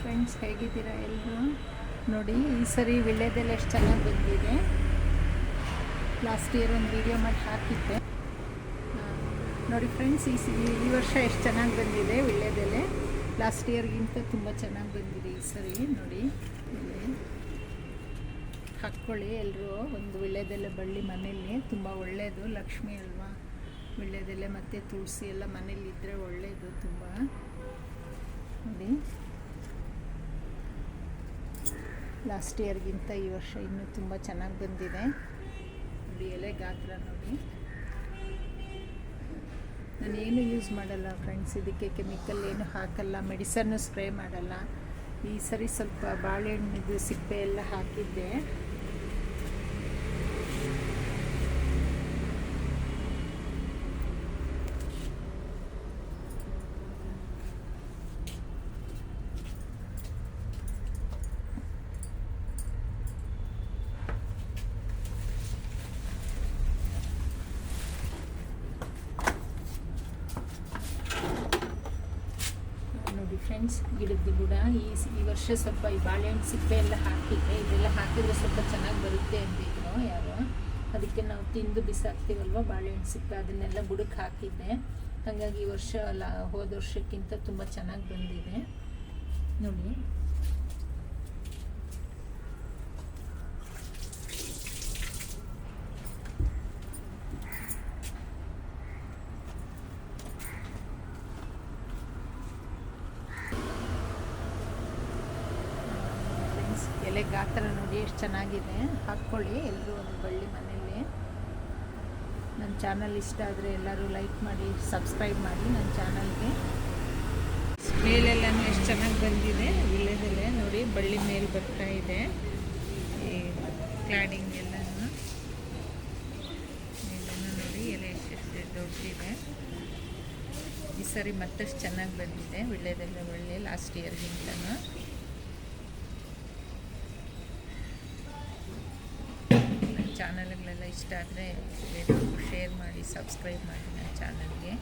Friends ಹೇಗಿದ್ದೀರಾ ಎಲ್ಲರೂ ನೋಡಿ, ಈ ಸರಿ ವಿಳ್ಯದೆಲ್ಲ ಎಷ್ಟು ಚೆನ್ನಾಗಿ ಬಂದಿದೆ. ಲಾಸ್ಟ್ ಇಯರ್ ಒಂದು ವಿಡಿಯೋ ಮಾಡಿ ಹಾಕಿದ್ದೆ. ನೋಡಿ ಫ್ರೆಂಡ್ಸ್ ಈ ಈ ವರ್ಷ ಎಷ್ಟು ಚೆನ್ನಾಗಿ ಬಂದಿದೆ ವಿಳ್ಳೆದೆಲೆ. ಲಾಸ್ಟ್ ಇಯರ್ಗಿಂತ ತುಂಬ ಚೆನ್ನಾಗಿ ಬಂದಿದೆ ಈ ಸರಿ. ನೋಡಿ ಹಾಕ್ಕೊಳ್ಳಿ ಎಲ್ಲರೂ ಒಂದು ವಿಳ್ಳೆದೆಲೆ ಬಳ್ಳಿ ಮನೆಯಲ್ಲಿ, ತುಂಬ ಒಳ್ಳೆಯದು ಲಕ್ಷ್ಮಿ ಅಲ್ವಾ? ವಿಳ್ಯದೆಲೆ ಮತ್ತು ತುಳಸಿ ಎಲ್ಲ ಮನೇಲಿ ಇದ್ದರೆ ಒಳ್ಳೆಯದು ತುಂಬ. ನೋಡಿ. ಲಾಸ್ಟ್ ಇಯರ್ಗಿಂತ ಈ ವರ್ಷ ಇನ್ನೂ ತುಂಬ ಚೆನ್ನಾಗಿ ಬಂದಿದೆ. ನೋಡಿ ಎಲೆ ಗಾತ್ರ ನೋಡಿ. ನಾನು ಏನು ಯೂಸ್ ಮಾಡಲ್ಲ ಫ್ರೆಂಡ್ಸ್ ಇದಕ್ಕೆ ಕೆಮಿಕಲ್ ಏನು ಹಾಕಲ್ಲ, ಮೆಡಿಸನ್ನು ಸ್ಪ್ರೇ ಮಾಡಲ್ಲ. ಈ ಸರಿ ಸ್ವಲ್ಪ ಬಾಳೆಹಣ್ಣಿದು ಸಿಪ್ಪೆ ಎಲ್ಲ ಹಾಕಿದ್ದೆ ನೋಡಿ ಫ್ರೆಂಡ್ಸ್ ಗಿಡದ ಬುಡ ಈ ಈ ವರ್ಷ ಸ್ವಲ್ಪ ಈ ಬಾಳೆಹಣ್ಣು ಸಿಪ್ಪೆ ಎಲ್ಲ ಹಾಕಿದ್ದೆ ಇದೆಲ್ಲ ಹಾಕಿದ್ರೆ ಸ್ವಲ್ಪ ಚೆನ್ನಾಗಿ ಬರುತ್ತೆ ಅಂತಿದ್ರು ಯಾರು. ಅದಕ್ಕೆ ನಾವು ತಿಂದು ಬಿಸಾಕ್ತೀವಲ್ವ ಬಾಳೆಹಣ್ಣು ಸಿಪ್ಪೆ, ಅದನ್ನೆಲ್ಲ ಬುಡಕ್ಕೆ ಹಾಕಿದ್ದೆ. ಹಾಗಾಗಿ ಈ ವರ್ಷ ಅಲ್ಲ ಹೋದ ವರ್ಷಕ್ಕಿಂತ ತುಂಬ ಚೆನ್ನಾಗಿ ಬಂದಿದೆ. ನೋಡಿ ಫ್ರೆಂಡ್ಸ್ ಎಲೆ ಗಾತ್ರ ನೋಡಿ ಎಷ್ಟು ಚೆನ್ನಾಗಿದೆ. ಹಾಕ್ಕೊಳ್ಳಿ ಎಲ್ಲರೂ ಒಂದು ಬಳ್ಳಿ ಮನೆಯಲ್ಲಿ. ನನ್ನ ಚಾನಲ್ ಇಷ್ಟ ಆದರೆ ಎಲ್ಲರೂ ಲೈಕ್ ಮಾಡಿ, ಸಬ್ಸ್ಕ್ರೈಬ್ ಮಾಡಿ ನನ್ನ ಚಾನಲ್ಗೆ. ಮೇಲೆಲ್ಲನೂ ಎಷ್ಟು ಚೆನ್ನಾಗಿ ಬಂದಿದೆ. ಇಲ್ಲದಲ್ಲೇ ನೋಡಿ ಬಳ್ಳಿ ಮೇಲೆ ಬರ್ತಾ ಇದೆ. ಈ ಕ್ಲಾಡಿಂಗ್ ಎಲ್ಲನೂ. ನೋಡಿ ಎಲೆ ಎಷ್ಟೆಷ್ಟು ದೊಡ್ಡದಿದೆ ಈ ಸರಿ ಮತ್ತಷ್ಟು ಚೆನ್ನಾಗಿ ಬಂದಿದೆ. ವಿಳ್ಯದೆಲೆ ಒಳ್ಳೆ ಲಾಸ್ಟ್ ಇಯರ್ಗಿಂತನೂ ನನ್ನ ಚಾನಲ್ಗಳೆಲ್ಲ ಇಷ್ಟ ಆದರೆ ಬೇರೆಯವ್ರಿಗೂ ಶೇರ್ ಮಾಡಿ ಸಬ್ಸ್ಕ್ರೈಬ್ ಮಾಡಿ ನನ್ನ ಚಾನಲ್ಗೆ